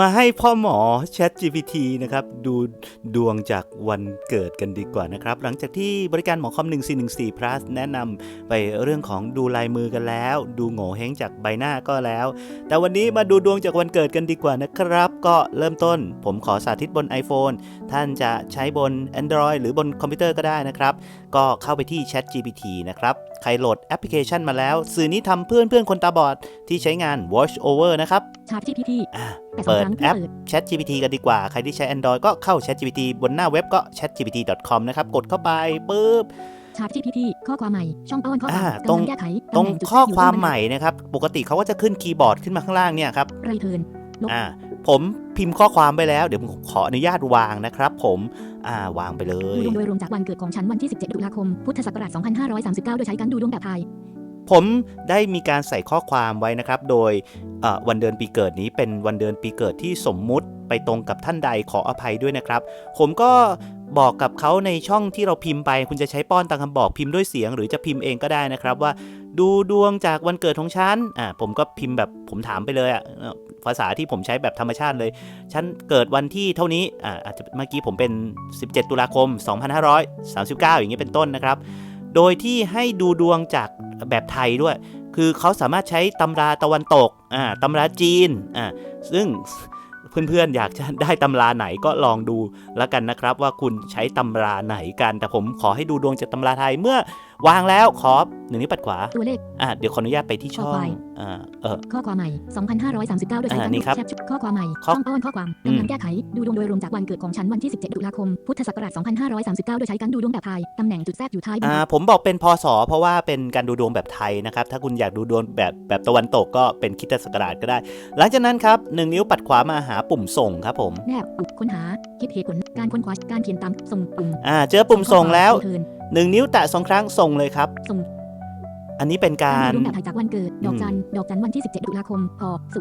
มาให้พ่อหมอ Chat GPT นะครับดูดวงจากวันเกิดกันดีกว่านะครับ หลังจากที่บริการหมอคอม 1414 plus แนะนำไปเรื่องของดูลายมือกันแล้ว ดูโง่เฮงจากใบหน้าก็แล้ว แต่วันนี้มาดูดวงจากวันเกิดกันดีกว่านะครับ ก็เริ่มต้นผมขอสาธิตบน iPhone ท่านจะใช้บน Android หรือบนคอมพิวเตอร์ก็ได้นะครับ ก็เข้าไปที่ Chat GPT นะครับใครโหลดแอปพลิเคชันมาแล้ว สื่อนี้ทำเพื่อนเพื่อนๆคนตาบอดที่ใช้งาน Watch Over นะครับชาร์จ GPT อ่าแต่สองเปิดครั้งแอปเปิด Chat GPT กันดีกว่า ใครที่ใช้ Android ก็เข้า Chat GPT บนหน้าเว็บก็ chatgpt.com นะครับ กดเข้าไปปุ๊บชาร์จ GPT ข้อความใหม่ ช่องป้อนข้อความอ่ากำลังแก้ไขตรงำแหน่จุดข้อยู่ความบนใหม่นะครับ ปกติเขาก็จะขึ้นคีย์บอร์ดขึ้นมาข้างล่างเนี่ยครับไรเทิร์นอ่าผมพิมพ์ข้อความไปแล้ว เดี๋ยวผมขออนุญาตวางนะครับ ผมอ่าวางไปเลดูยดวงโดยรวมจากวันเกิดของฉันวันที่ 17 ตุลาคม พุทธศักราช 2539 โดยใช้การดูดวงแบบไทย ผมได้มีการใส่ข้อความไว้นะครับ โดยวันเดือนปีเกิดนี้เป็นวันเดือนปีเกิดที่สมมุติไปตรงกับท่านใดขออภัยด้วยนะครับ ผมก็บอกกับเขาในช่องที่เราพิมพ์ไป คุณจะใช้ป้อนตามคำบอกพิมพ์ด้วยเสียง หรือจะพิมพ์เองก็ได้นะครับว่า ดูดวงจากวันเกิดของฉันอ่าผมก็พิมพ์แบบผมถามไปเลยอะเอ่อภาษาที่ผมใช้แบบธรรมชาติเลย ฉันเกิดวันที่เท่านี้อ่าอาจจะเมื่อกี้ผมเป็น 17 ตุลาคม 2539 อย่างนี้เป็นต้นนะครับ โดยที่ให้ดูดวงจากแบบไทยด้วย คือเขาสามารถใช้ตำราตะวันตกอ่าตำราจีนอ่าซึ่งเพื่อนๆ อยากจะได้ตำราไหนก็ลองดูแล้วกันนะครับ ว่าคุณใช้ตำราไหนกัน แต่ผมขอให้ดูดวงจากตำราไทยเมื่อวางแล้วขอหนึ่งนิ้วปัดขวาตัวเลขอ่าเดี๋ยวขออนุญาตไปที่ช่อข้อควางย อ่าเออ ข้อความใหม่ 2539โดยใช้อ่าการนี่ดูครับแคปข้อความใหม่ข้อ ช่องป้อนข้อความอืม กำลังแก้ไข ดูดวงโดยรวมจากวันเกิดของฉันวันที่ 17 ตุลาคม พุทธศักราช 2539 โดยใช้การดูดวงแบบไทยตำแหน่งจุดแทรกอยู่ท้ายบรรอ่าทัดผมบอกเป็นพศเพราะว่าเป็นการดูดวงแบบไทยนะครับ ถ้าคุณอยากดูดวงแบบแบบตะวันตกก็เป็นคริดศักราชก็ได้ หลังจากนั้นครับหนึ่งนิ้วปัดขวามาหาปุ่มส่งครับผม แนบปุ่มค้นหา คิดเหตุผล การค้นคว้าการเขียนตามส่งปุ่มอ่า เจอปุ่มส่งแล้วเทิร์นหนึ่งนิ้วแตะสองครั้งส่งเลยครับ ส่ง อันนี้เป็นการดูดวงแบบไทยจากวันเกิด ดอกจัน ดอกจันวันที่ 17ตุลาคมพศ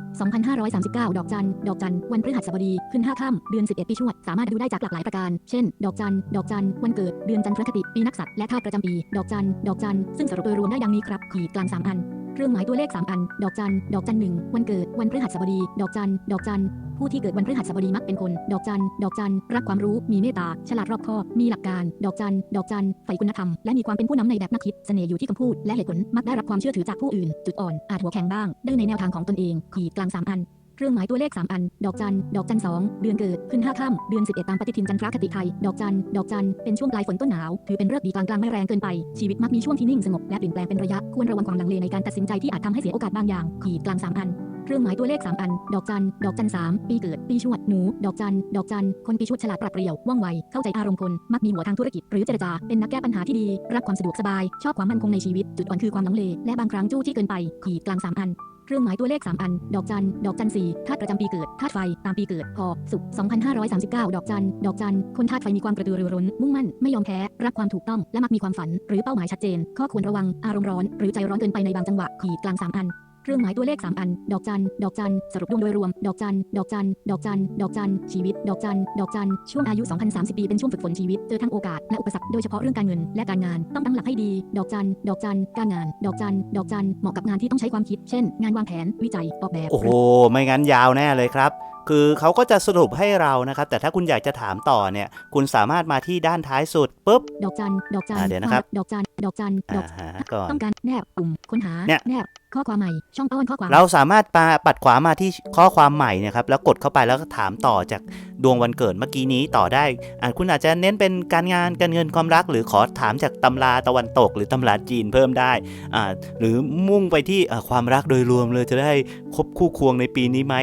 2539 ดอกจัน ดอกจัน วันพฤหัสบดี ขึ้น 5 ค่ำ เดือน 11 ปีชวด สามารถดูได้จากหลากหลายประการ เช่น ดอกจัน ดอกจัน วันเกิด เดือนจันทรคติ ปีนักษัตริย์ และธาตุประจำปี ดอกจัน ดอกจัน ซึ่งสรุปโดยรวมได้ดังนี้ครับ ขีดกลาง3อันเค รื่องหมายตัวเลข 3 อัน ดอกจัน ดอกจันหนึ่ง วันเกิด วันพฤหัสบดี ดอกจัน ดอกจัน ผู้ที่เกิดวันพฤหัสบดีมักเป็นคน ดอกจัน ดอกจัน รักความรู้ มีเมตตา ฉลาดรอบคอบ มีหลักการ ดอกจัน ดอกจัน ใฝ่คุณธรรม และมีความเป็นผู้นำในแบบนักคิด เสน่ห์อยู่ที่คำพูด และเหตุผล มักได้รับความเชื่อถือจากผู้อื่น จุดอ่อน อาจหัวแข็งบ้าง ดื้อในแนวทางของตนเอง ขีดกลางสามอัน เครื่องหมายตัวเลข 3 อัน ดอกจัน ดอกจัน2เดือนเกิด ขึ้น5ค่ำเดือน 11 ตามปฏิทินจันทรคติไทย ดอกจัน ดอกจัน เป็นช่วงปลายฝนต้นหนาว ถือเป็นเรื่องดีกลางกลางไม่แรงเกินไป ชีวิตมักมีช่วงที่นิ่งสงบและเปลี่ยนแปลงเป็นระยะ ควรระวังความลังเลในการตัดสินใจที่อาจทำให้เสียโอกาสบางอย่าง ขีดกลาง3อันเครื่องหมายตัวเลข 3 อัน ดอกจัน ดอกจัน3ปีเกิด ปีชวด หนู ดอกจัน ดอกจัน คนปีชวดฉลาดปราดเปรียว ว่องไว เข้าใจอารมณ์คน มักมีหัวทางธุรกิจ หรือเจรจา เป็นนักแก้ปัญหาที่ดี รักความสะดวกสบาย ชอบความมั่นคงในชีวิต จุดอ่อนคือความลังเล และบางครั้งจู้จี้เกินไป ขีดกลาง3อัน เครื่องหมายตัวเลข 3 อัน ดอกจัน ดอกจันสี่ธาตุประจำปีเกิด ธาตุไฟ ตามปีเกิดพศุกร์2539 ดอกจัน ดอกจัน คนธาตุไฟมีความกระตือรือร้น มุ่งมั่น ไม่ยอมแพ้ รักความถูกต้อง และมักมีความฝัน หรือเป้าหมายชัดเจน ข้อควรระวัง อารมณ์ร้อน หรือใจร้อนเกินไปในบางจังหวะ ขีดกลาง3อัน เครื่องหมายตัวเลข 3 อัน ดอกจัน ดอกจัน สรุปดวงโดยรวม ดอกจัน ดอกจัน ดอกจัน ดอกจัน ชีวิต ดอกจัน ดอกจัน ช่วงอายุ 2030 ปี เป็นช่วงฝึกฝนชีวิต เจอทั้งโอกาส และอุปสรรค โดยเฉพาะเรื่องการเงิน และการงาน ต้องตั้งหลักให้ดี ดอกจัน ดอกจัน การงาน ดอกจัน ดอกจัน เหมาะกับงานที่ต้องใช้ความคิด เช่น งานวางแผน วิจัย ออกแบบ โอ้โห ไม่งั้นยาวแน่เลยครับ คือเขาก็จะสรุปให้เรานะครับ แต่ถ้าคุณอยากจะถามต่อเนี่ย คุณสามารถมาที่ด้านท้ายสุดปุ๊บ ดอกจัน ดอกจันอ่าเดี๋ยวนะครับ ดอกจัน ดอกจัน ดอ่าอกหาก่อนต้องการแนบปุ่มค้นหาเนี่ยแนบ ข้อความใหม่ ช่องป้อนข้อความ เราสามารถปาปัดขวามาที่ข้อความใหม่เนะครับ แล้วกดเข้าไปแล้วก็ถามต่อจากดวงวันเกิดเมื่อกี้นี้ต่อได้อ่าคุณอาจจะเน้นเป็นการงานการเงินความรัก หรือขอถามจากตำราตะวันตก หรือตำราจีนเพิ่มได้อ่าหรือมุ่งไปที่อ่าความรักโดยรวมเลยจะได้คบคู่ควงในปีนี้ไหม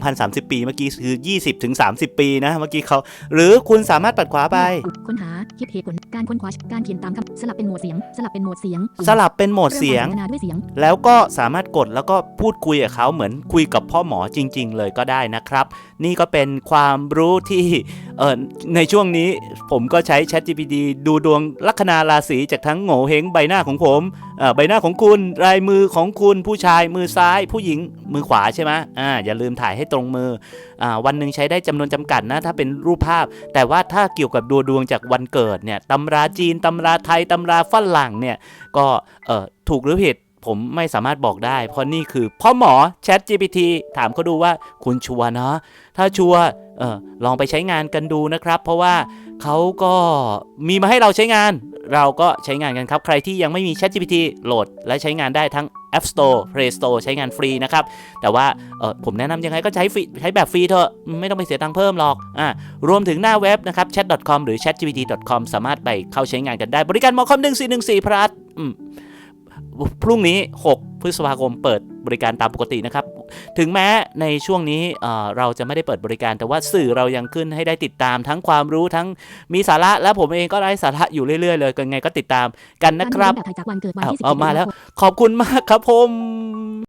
2030 ปีเมื่อกี้คือ 20ถึง30 ปีนะเมื่อกี้เขา หรือคุณสามารถปัดขวาไปค้นหาคิดเหตุผลการค้นคว้าการเขียนตามคำสลับเป็นโหมดเสียง สลับเป็นโหมดเสียง สลับเป็นโหมดเสียงริ่มการสนทนาด้วยเสียงแล้วก็สามารถกดแล้วก็พูดคุยกับเขาเหมือนคุยกับพ่อหมอจริง ๆ เลยก็ได้นะครับ นี่ก็เป็นความรู้ที่เออในช่วงนี้ผมก็ใช้ ChatGPT ดูดวงลัคนาราศีจากทั้งโง่เฮงใบหน้าของผมใบหน้าของคุณลายมือของคุณผู้ชายมือซ้าย ผู้หญิงมือขวาใช่ไหมอ่าอย่าลืมถ่ายให้ตรงมืออ่าวันหนึ่งใช้ได้จำนวนจำกัดนะถ้าเป็นรูปภาพ แต่ว่าถ้าเกี่ยวกับดูดวงจากวันเกิดเนี่ยตำราจีนตำราไทยตำราฝรั่งเนี่ยก็เออถูกหรือผิด ผมไม่สามารถบอกได้ เพราะนี่คือพ่อหมอ Chat GPT ถามเขาดูว่าคุณชัวเนาะถ้าชัวเออลองไปใช้งานกันดูนะครับ เพราะว่าเขาก็มีมาให้เราใช้งาน เราก็ใช้งานกันครับ ใครที่ยังไม่มี Chat GPT โหลด และใช้งานได้ทั้ง App Store Play Store ใช้งานฟรีนะครับ แต่ว่าเออผมแนะนำยังไงก็ใช้ฟรีใช้แบบฟรีเถอะไม่ต้องไปเสียตังค์เพิ่มหรอกอ่ารวมถึงหน้าเว็บนะครับ chat.com หรือ chatgpt.com สามารถไปเข้าใช้งานกันได้ บริการมอคอม1414พลัสอืม พรุ่งนี้ 6 พฤษภาคมเปิดบริการตามปกตินะครับ ถึงแม้ในช่วงนี้เอ่อเราจะไม่ได้เปิดบริการ แต่ว่าสื่อเรายังขึ้นให้ได้ติดตามทั้งความรู้ทั้งมีสาระ และผมเองก็ได้สาระอยู่เรื่อยๆเลยยังไงก็ติดตามกันนะการครับแบบถ่ายจากวันเกิดวันเอาที่17เอามาแล้วตุคมขอบคุณมากครับผม